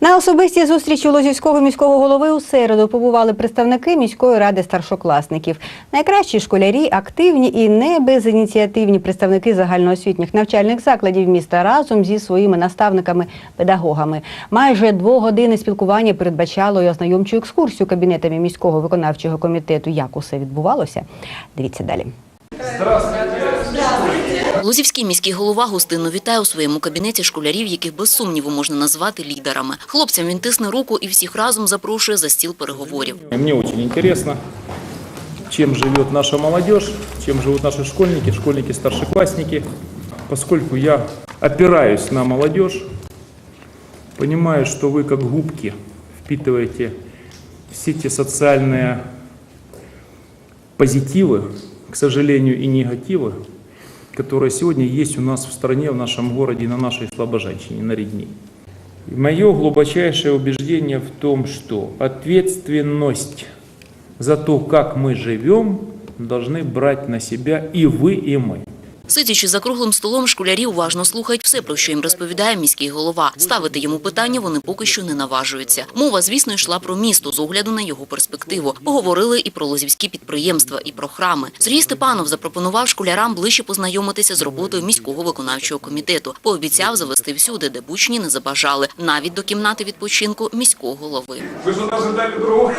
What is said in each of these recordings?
На особистій зустрічі Лозівського міського голови у середу побували представники міської ради старшокласників. Найкращі школярі, активні і не безініціативні представники загальноосвітніх навчальних закладів міста разом зі своїми наставниками-педагогами. Майже двогодинне спілкування передбачало і ознайомчу екскурсію кабінетами міського виконавчого комітету. Як усе відбувалося? Дивіться далі. Лозівський міський голова гостинно вітає у своєму кабінеті школярів, яких без сумніву можна назвати лідерами. Хлопцям він тисне руку і всіх разом запрошує за стіл переговорів. Мне очень интересно, чем живет наша молодежь, чем живут наши школьники, школьники, старшеклассники. Поскольку я опираюсь на молодежь, понимаю, что вы как губки впитываете все те социальные позитивы, к сожалению, и негативы, которые сегодня есть у нас в стране, в нашем городе, на нашей слабоженщине, на Ридни. И Мое глубочайшее убеждение в том, что ответственность за то, как мы живем, должны брать на себя и вы, и мы. Сидячи за круглим столом, школярі уважно слухають все, про що їм розповідає міський голова. Ставити йому питання вони поки що не наважуються. Мова, звісно, йшла про місто з огляду на його перспективу. Поговорили і про лозівські підприємства, і про храми. Сергій Степанов запропонував школярам ближче познайомитися з роботою міського виконавчого комітету. Пообіцяв завести всюди, де бучні не забажали, навіть до кімнати відпочинку міського голови. Другого?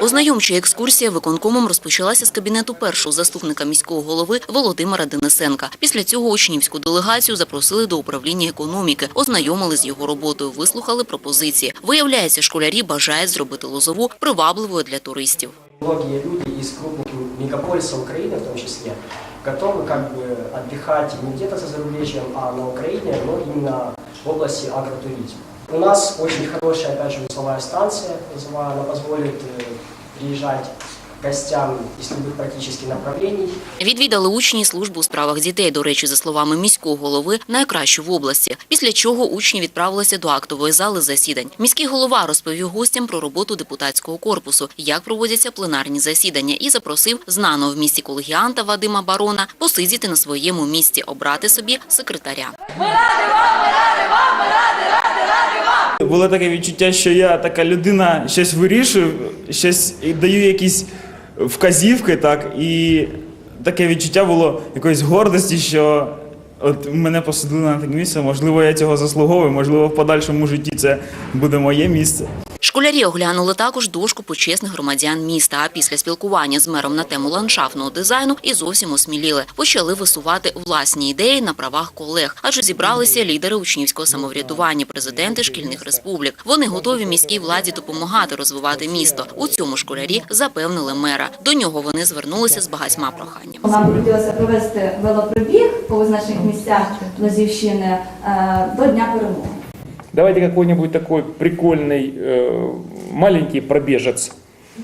Ознайомча екскурсія виконкомом розпочалася з кабінету першого заступника міського голови Володимира Денисенка. Після цього учнівську делегацію запросили до управління економіки, ознайомили з його роботою, вислухали пропозиції. Виявляється, школярі бажають зробити лозову привабливою для туристів. Многие люди из крупных мегаполисов Украины, в том числе, готовы как бы отдыхать не где-то за зарубежьем, а на Украине, но именно в области агротуризма. У нас очень хорошая, опять же, весловая станция, называю, она позволит э, приезжать гостям из любых практически направлений. Відвідали учні службу у справах дітей. До речі, за словами міського голови, найкращу в області. Після чого учні відправилися до актової зали засідань. Міський голова розповів гостям про роботу депутатського корпусу, як проводяться пленарні засідання, і запросив знаного в місті колегіанта Вадима Барона посидіти на своєму місці, обрати собі секретаря. Було таке відчуття, що я така людина щось вирішую, щось даю якісь вказівки, так, і таке відчуття було якоїсь гордості, що от мене посадили на таке місце, можливо, я цього заслуговую, можливо, в подальшому житті це буде моє місце. Школярі оглянули також дошку почесних громадян міста. А після спілкування з мером на тему ландшафтного дизайну і зовсім осміліли. Почали висувати власні ідеї на правах колег, адже зібралися лідери учнівського самоврядування, президенти шкільних республік. Вони готові міській владі допомагати розвивати місто. У цьому школярі запевнили мера. До нього вони звернулися з багатьма проханнями. Нам хотілося провести велопробіг по визначених місцях Лозівщини е, до Дня перемоги. Давайте какой-нибудь такой прикольный э, маленький пробежец,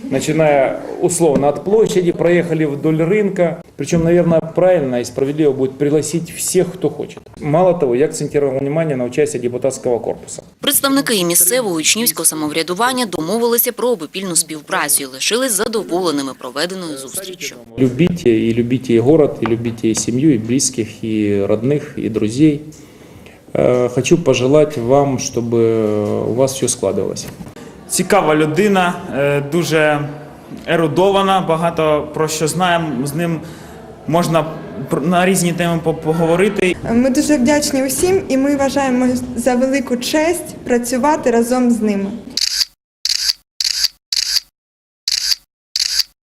начиная условно от площади, проехали вдоль рынка. Причем, наверное, правильно и справедливо будет пригласить всех, кто хочет. Мало того, я акцентировал внимание на участие депутатского корпуса. Представники і місцевого учнівського самоврядування домовилися про обопільну співпрацю і лишились задоволеними проведеною зустріччю. Любите и любите и город, и любите и семью, и близких, и родных, и друзей. Э, Хочу пожелать вам, чтобы у вас все складывалось. Цікава людина, е, дуже ерудована, багато про що знаємо. З ним можна пр- на різні теми по- поговорити. Ми дуже вдячні усім, і ми вважаємо за велику честь працювати разом з ними.